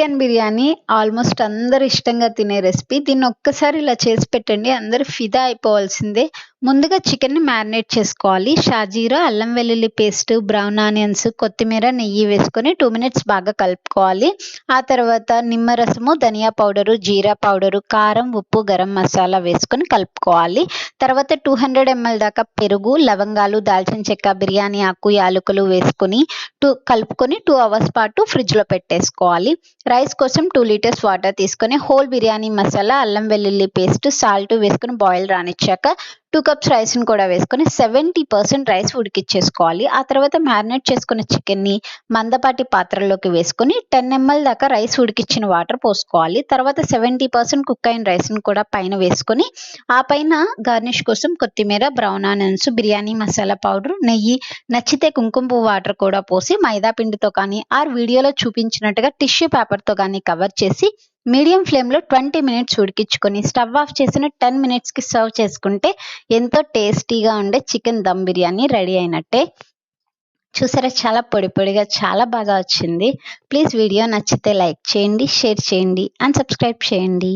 Chicken biryani almost అందరు ఇష్టంగా తినే రెసిపీ. దీన్ని ఒక్కసారి ఇలా చేసి పెట్టండి. అందరు ఫిదా అయిపోవాల్సిందే. ముందుగా చికెన్ని మ్యారినేట్ చేసుకోవాలి. షాజీరా అల్లం వెల్లుల్లి పేస్ట్ బ్రౌన్ ఆనియన్స్ కొత్తిమీర నెయ్యి వేసుకొని టూ మినిట్స్ బాగా కలుపుకోవాలి. ఆ తర్వాత నిమ్మరసము ధనియా పౌడరు జీరా పౌడరు కారం ఉప్పు గరం మసాలా వేసుకొని కలుపుకోవాలి. తర్వాత టూ హండ్రెడ్ ఎంఎల్ దాకా పెరుగు లవంగాలు దాల్చిన చెక్క బిర్యానీ ఆకు యాలకులు వేసుకొని టూ కలుపుకొని టూ అవర్స్ పాటు ఫ్రిడ్జ్లో పెట్టేసుకోవాలి. రైస్ కోసం టూ లీటర్స్ వాటర్ తీసుకొని హోల్ బిర్యానీ మసాలా అల్లం వెల్లుల్లి పేస్ట్ సాల్ట్ వేసుకొని బాయిల్ రానిచ్చాక టూ కప్స్ రైస్ని కూడా వేసుకొని సెవెంటీ పర్సెంట్ రైస్ ఉడికిచ్చేసుకోవాలి. ఆ తర్వాత మ్యారినేట్ చేసుకున్న చికెన్ని మందపాటి పాత్రలోకి వేసుకొని టెన్ ఎంఎల్ దాకా రైస్ ఉడికిచ్చిన వాటర్ పోసుకోవాలి. తర్వాత సెవెంటీ పర్సెంట్ కుక్ అయిన రైస్ని కూడా పైన వేసుకొని ఆ పైన గార్నిష్ కోసం కొత్తిమీర brown onions biryani masala powder నెయ్యి నచ్చితే కుంకుమ పువ్వు వాటర్ కూడా పోసి మైదా పిండితో కానీ ఆ వీడియోలో చూపించినట్టుగా టిష్యూ పేపర్తో కానీ కవర్ చేసి మీడియం ఫ్లేమ్లో ట్వంటీ మినిట్స్ ఉడికించుకొని స్టవ్ ఆఫ్ చేసిన టెన్ మినిట్స్కి సర్వ్ చేసుకుంటే ఎంతో టేస్టీగా ఉండే చికెన్ దమ్ బిర్యానీ రెడీ అయినట్టే. చూసారా చాలా పొడి పొడిగా చాలా బాగా వచ్చింది. ప్లీజ్ వీడియో నచ్చితే లైక్ చేయండి షేర్ చేయండి అండ్ సబ్స్క్రైబ్ చేయండి.